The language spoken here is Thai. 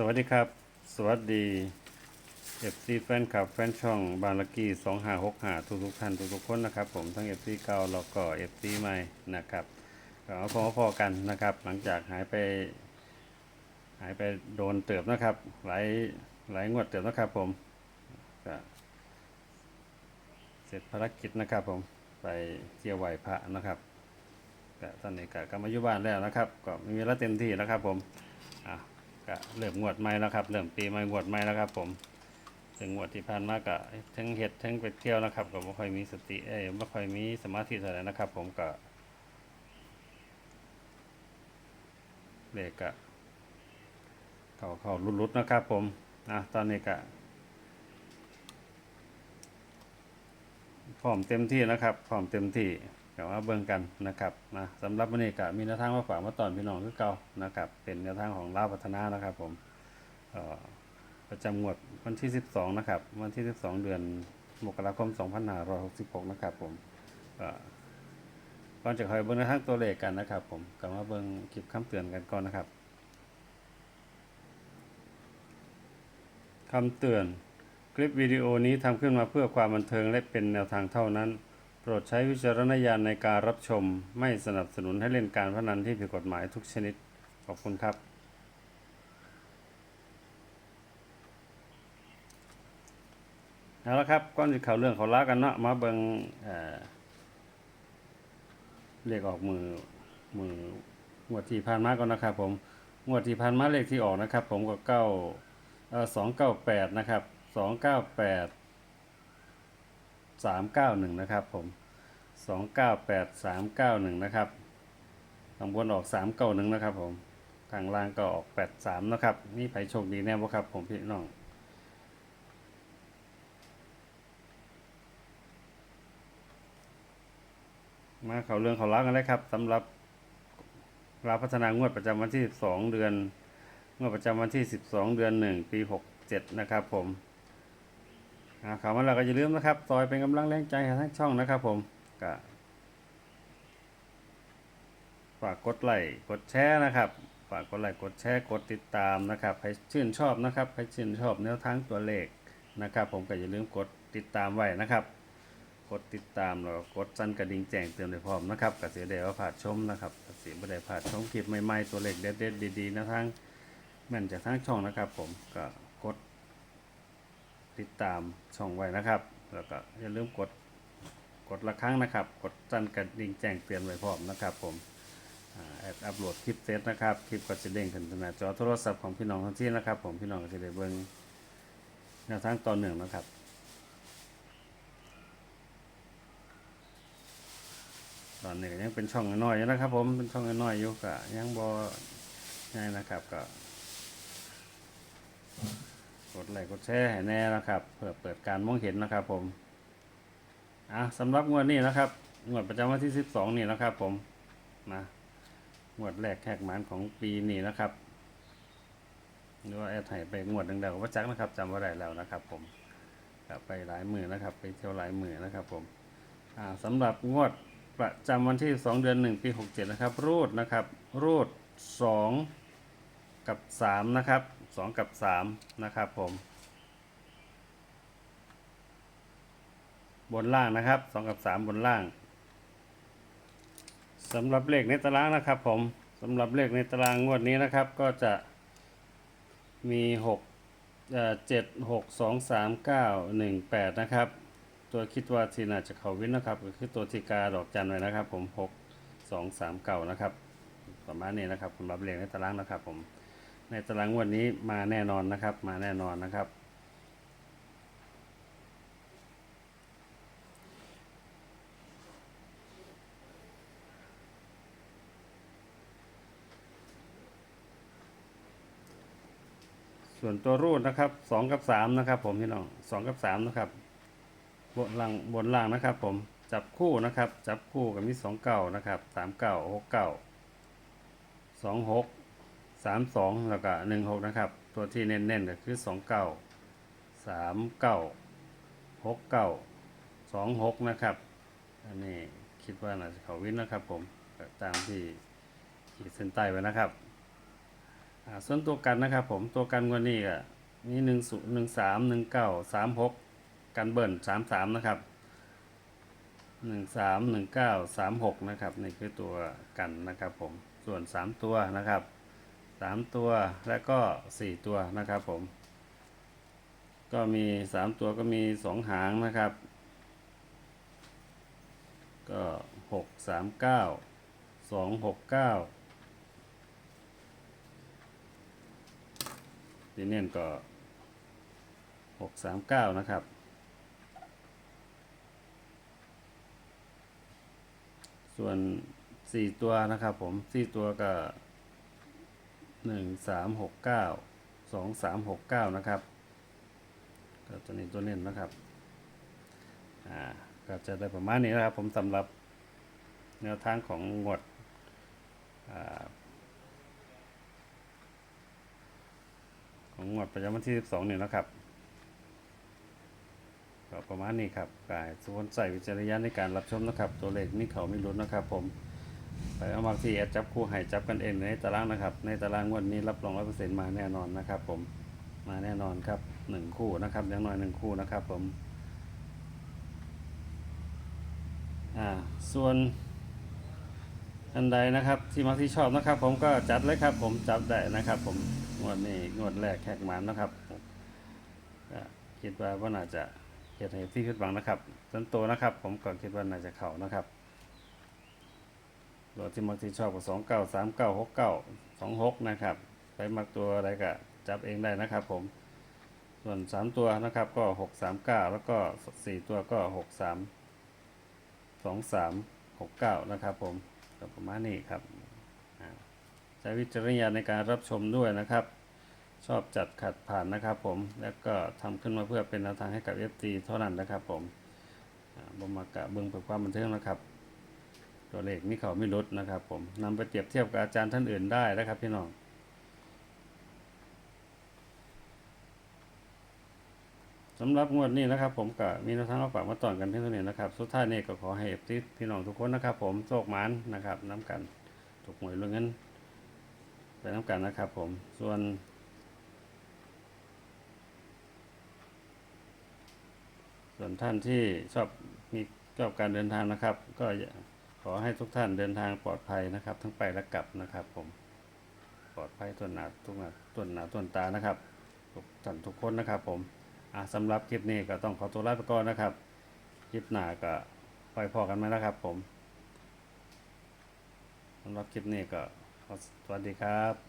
สวัสดีครับ สวัสดีเอฟซีแฟนคลับแฟนช่องบางละกีสองห้าหกห้าทุกทุกท่านทุกทุกคนนะครับ ผมทั้งเอฟซีเก่าแล้วก็เอฟซีใหม่นะครับก็เอาพอพอๆกันนะครับ หลังจากหายไป หายไปโดนเติบนะครับ หลายหลายงวดเติบนะครับผมก็เสร็จภารกิจนะครับผมไปเที่ยวไหวพระนะครับก็ตอนนี้ก็กลับมาอยู่บ้านแล้วนะครับ ก็ไม่มีเวลาเต็มที่นะครับผมอะ ก็เริ่มงวดใหม่แล้วครับเริ่มปีใหม่งวดใหม่แล้วครับ ผมถึงงวดที่ผ่านมาก็ทั้งเห็ดทั้งไปเที่ยวนะครับ ก็ไม่ค่อยมีสติเอ้ยไม่ค่อยมีสมาธิเท่าไหร่นะครับ ผมก็เลขก็เขาเขาลุดๆนะครับ ผมอะตอนนี้ก็พร้อมเต็มที่นะครับพร้อมเต็มที่ ดี๋ยวมาเบิ่งกันนะครับนะสำหรับวันนี้ก็มีแนวทางมาฝากมาตอนพี่น้องคือเก่านะครับ เป็นแนวทางของลาวพัฒนานะครับผมประจำงวดวันที่ 12 นะครับ วันที่ 12 เดือนมกราคม 2566 นะครับผมก่อนจะคอยเบิ่งแนวทางตัวเลขกันนะครับ ผมกลับมาเบิ่งคลิปคำเตือนกันก่อนนะครับคำเตือน คลิปวิดีโอนี้ทำขึ้นมาเพื่อความบันเทิงและเป็นแนวทางเท่านั้น รดใช้วิจารณญาณในการรับชม ไม่สนับสนุนให้เล่นการพนันที่ผิดกฎหมายทุกชนิด ขอบคุณครับเอาละครับก่อนจะเข้าเรื่องเขาล้ากันเนาะมาเบิงเเลขออกมือมืองวดที่ผ่านมาก่อนนะครับ ผมงวดที่ผ่านมาเลขที่ออกนะครับ ผมก็เก้าเออสองเก้าแปดนะครับสองเก้าแปด สามเก้าหนึ่งนะครับผมสองเก้าแปดสามเก้าหนึ่งนะครับข้างบนออกสามเก้าหนึ่งนะครับผมข้างล่างก็ออกแปดสามนะครับ นี่ไผโชคดีแน่บ่ครับผมพี่น้องมาเขาเรื่องเขารักกันเลยครับสำหรับราพัฒนางวดประจำวันที่สองเดือนงวดประจำวันที่สิบสองเดือนหนึ่งปีหกเจ็ดนะครับผม ข่าวมาแล้วก็อย่าลืมนะครับซอยเป็นกำลังแรงใจให้ทั้งช่องนะครับ ผมก็ฝากกดไลค์กดแชร์นะครับฝากกดไลค์กดแชร์กดติดตามนะครับใครชื่นชอบนะครับใครชื่นชอบแนวทางตัวเลขนะครับ ผมก็อย่าลืมกดติดตามไว้นะครับ กดติดตามแล้วก็กดสั่นกระดิ่งแจ้งเตือนได้พร้อมนะครับกสิเดว่าผ่าชมนะครับกสิบได้ผ่าชมคลิปใหม่ๆตัวเลขเด็ดๆดีๆนวทางแม่นจากทางช่องนะครับ ผมก็กด ติดตามช่องไว้นะครับ แล้วก็อย่าลืมกดกดละครั้งนะครับ กดสั่นกระดิ่งแจ้งเตือนไว้พร้อมนะครับ ผมอ่าแอดอัปโหลดคลิปเซตนะครับ คลิปก็จะเด้งขึ้นหน้าจอโทรศัพท์ของพี่น้องทั้งที่นะครับ ผมพี่น้องก็จะได้เบิ่งแนวทางต่อเนื่องนะครับตอนนี้ยังเป็นช่องน้อยๆนะครับ ผมเป็นช่องน้อยๆอยู่ก็ยังบ่ง่ายนะครับก็ กดไลค์กดแชร์ให้แน่นะครับ เพื่อเปิดการมองเห็นนะครับผมอะสำหรับงวดนี้นะครับงวดประจำวันที่ 12 นี่นะครับ ผมนะงวดแรกแขกหมานของปีนี้นะครับหรือว่าแอดไห้ไปงวดดังๆกับว่าจักนะครับจำว่าได้แล้วนะครับ ผมก็ไปหลายมือนะครับ ไปเที่ยวหลายมือนะครับ ผมอ่าสำหรับงวดประจำวันที่ 2 เดือน 1 ปี 67 นะครับ รูดนะครับ รูด 2 กับ 3 นะครับ 2กับ3นะครับผม บนล่างนะครับ2กับ3บนล่างสำหรับเลขในตารางนะครับผมสำหรับเลขในตารางงวดนี้นะครับ ก็จะมี6เอ่อ7 6 2 3 9 1 8นะครับ ตัวคิดว่าที่น่าจะเขาวินนะครับก็คือตัวทีกาดอกจันไว้นะครับ ผม6 2 3 9นะครับ ประมาณนี้นะครับสำหรับเลขในตารางนะครับผม ในตารางวันนี้มาแน่นอนนะครับ มาแน่นอนนะครับ ส่วนตัวรูดนะครับสองกับสามนะครับผมพี่น้องสองกับสามนะครับบนล่างบนล่างนะครับ ผมจับคู่นะครับ จับคู่กับมีสองเก้านะครับสามเก้าหกเก้าสองหก สามสองแล้วก็หนึ่งหกนะครับ ตัวที่เน้นๆก็คือสองเก้าสามเก้าหกเก้าสองหกนะครับ อันนี้คิดว่าน่าจะเขาวินนะครับผมตามที่ขีดเส้นใต้ไว้นะครับส่วนตัวกันนะครับผมตัวกันงวันนี้ก็มีหนึ่งศูนย์หนึ่งสามหนึ่งเก้าสามหกกันเบิร์นสามสามนะครับหนึ่งสามหนึ่งเก้าสามหกนะครับนี่คือตัวกันนะครับผมส่วนสามตัวนะครับ สามตัวและก็สี่ตัวนะครับผม ก็มีสามตัวก็มีสองหางนะครับ ก็หกสามเก้าสองหกเก้าทีเนียนก็หกสามเก้านะครับส่วนสี่ตัวนะครับผมสี่ตัวก็ หนึ่งสามหกเก้าสองสามหกเก้านะครับก็ตัวนี้ตัวเน้นนะครับอ่าก็จะได้ประมาณนี้นะครับ ผมสำหรับแนวทางของงวดอ่าของงวดประจำวันที่ 12เนี่ยนะครับก็ประมาณนี้ครับกายส่วนใส่วิจารณญาณในการรับชมนะครับ ตัวเลขมีเขาไม่ลุ้นนะครับผม ไปเอาบางทีแอดจับคู่ให้จับกันเองในตารางนะครับ ในตารางงวดนี้รับรองร้อยเปอร์เซ็นต์มาแน่นอนนะครับผมมาแน่นอนครับหนึ่งคู่นะครับอย่างน้อยหนึ่งคู่นะครับผมอ่าส่วนอันใดนะครับที่มักที่ชอบนะครับ ผมก็จัดเลยครับ ผมจับได้นะครับ ผมงวดนี้งวดแรกแขกหมานนะครับคิดว่าว่าน่าจะเกียรติที่คิดหวังนะครับส่วนตัวนะครับ ผมก็คิดว่าน่าจะเข่านะครับ ตัวที่มักที่ชอบก็สองเก้าสามเก้าหกเก้าสองหกนะครับ ไปมักตัวอะไรก็จับเองได้นะครับผม ส่วนสามตัวนะครับก็หกสามเก้าแล้วก็สี่ตัวก็หกสามสองสามหกเก้านะครับผมก็ประมาณนี้ครับใช้วิจารณญาณในการรับชมด้วยนะครับ ชอบจัดขัดผ่านนะครับผมแล้วก็ทำขึ้นมาเพื่อเป็นแนวทางให้กับ FT เท่านั้นนะครับผมอ่มากะเบิ้งเพื่อความบันเทิงนะครับ ตัวเลขนี่เขาไม่ลดนะครับ ผมนำไปเปรียบเทียบกับอาจารย์ท่านอื่นได้นะครับพี่น้องสำหรับงวดนี้นะครับ ผมก็มีแนวทางมาฝากมาต่อนกันเพียงเท่านี้นะครับ สุดท้ายนี้ก็ขอให้เอฟซีพี่น้องทุกคนนะครับ ผมโชคหมานนะครับน้ำกันถูกหวยรวยเงินไปน้ำกันนะครับ ผมส่วนส่วนท่านที่ชอบมีชอบการเดินทางนะครับ ก็ อย่าขอให้ทุกท่านเดินทางปลอดภัยนะครับ ทั้งไปและกลับนะครับ ผมปลอดภัยต้นหนาตุ่นหนาต้นหนาต้นตานะครับทุกท่านทุกคนนะครับ ผมอะสำหรับคลิปนี้ก็ต้องขอตัวลาไปก่อนนะครับคลิปหน้าก็ไปพอกันไหมนะครับ ผมสำหรับคลิปนี้ก็สวัสดีครับ